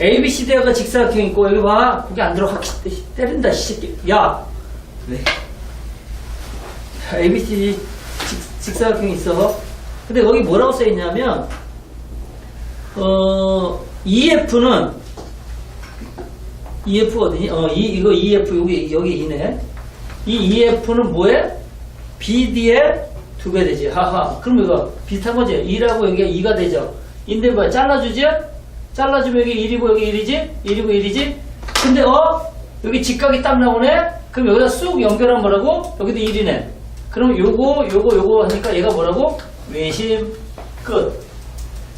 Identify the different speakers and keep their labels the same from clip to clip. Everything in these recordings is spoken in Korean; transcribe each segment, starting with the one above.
Speaker 1: ABCD가 직사각형 있고 여기 봐. 거기 안 들어가 때린다 이 새끼. 야!
Speaker 2: 네.
Speaker 1: ABCD 직, 직사각형이 있어. 근데 거기 뭐라고 써있냐면 어 EF는 EF가 어디니? 어 이, 이거 EF 여기 여기 이네. 이 EF는 뭐해? BD의 두 배 되지. 하하. 그럼 이거 비슷한 거지? 2라고 여기가 2가 되죠. 인데 뭐야 잘라주지? 잘라주면 여기 1이고 여기 1이지? 1이고 1이지? 근데 어? 여기 직각이 딱 나오네? 그럼 여기다 쑥 연결하면 뭐라고? 여기도 1이네 그럼 요거 요거 요거 하니까 얘가 뭐라고? 외심 끝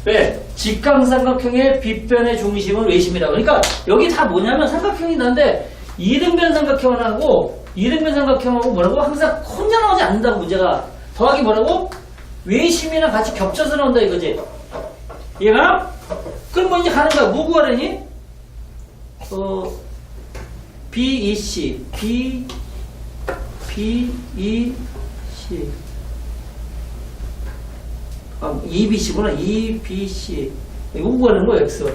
Speaker 1: 왜? 직각삼각형의 빗변의 중심은 외심이라고 그러니까 여기 다 뭐냐면 삼각형이 난데 이등변 삼각형하고 이등변 삼각형하고 뭐라고? 항상 혼자 나오지 않는다고 문제가 더하기 뭐라고? 외심이랑 같이 겹쳐서 나온다 이거지 얘가? 그럼 뭐 이제 가는 거야 뭐 구하려니? 어 BEC B BEC 아, EBC구나. EBC. 이거 구하는 거야, X.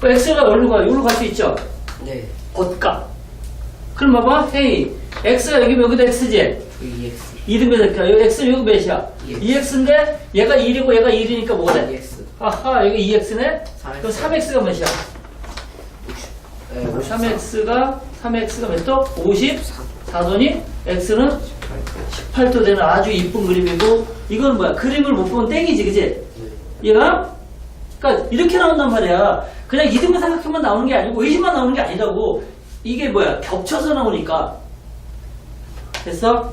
Speaker 1: 그 X가 어디로 가요? 여기로 갈 수 있죠?
Speaker 2: 네.
Speaker 1: 곧값. 그럼 봐봐. 헤이. X가 여기 여기도 X지?
Speaker 2: VX.
Speaker 1: 이등변 될까? 여기 X는 여기 몇이야?
Speaker 2: EX.
Speaker 1: 2X인데 얘가 1이고 얘가 1이니까 뭐가 돼?
Speaker 2: EX.
Speaker 1: 아하, 여기 2X네?
Speaker 2: 3X.
Speaker 1: 그럼 3X가 몇이야?
Speaker 2: 네, 54.
Speaker 1: 3X가, 3X가 몇 도? 54도니? X는 18도 되는 아주 이쁜 그림이고, 이건 뭐야? 그림을 못 보면 땡이지, 그지?
Speaker 2: 네.
Speaker 1: 얘가? 그러니까 이렇게 나온단 말이야. 그냥 이등분 삼각형만 나오는 게 아니고 의심만 나오는 게 아니라고. 이게 뭐야? 겹쳐서 나오니까. 됐어?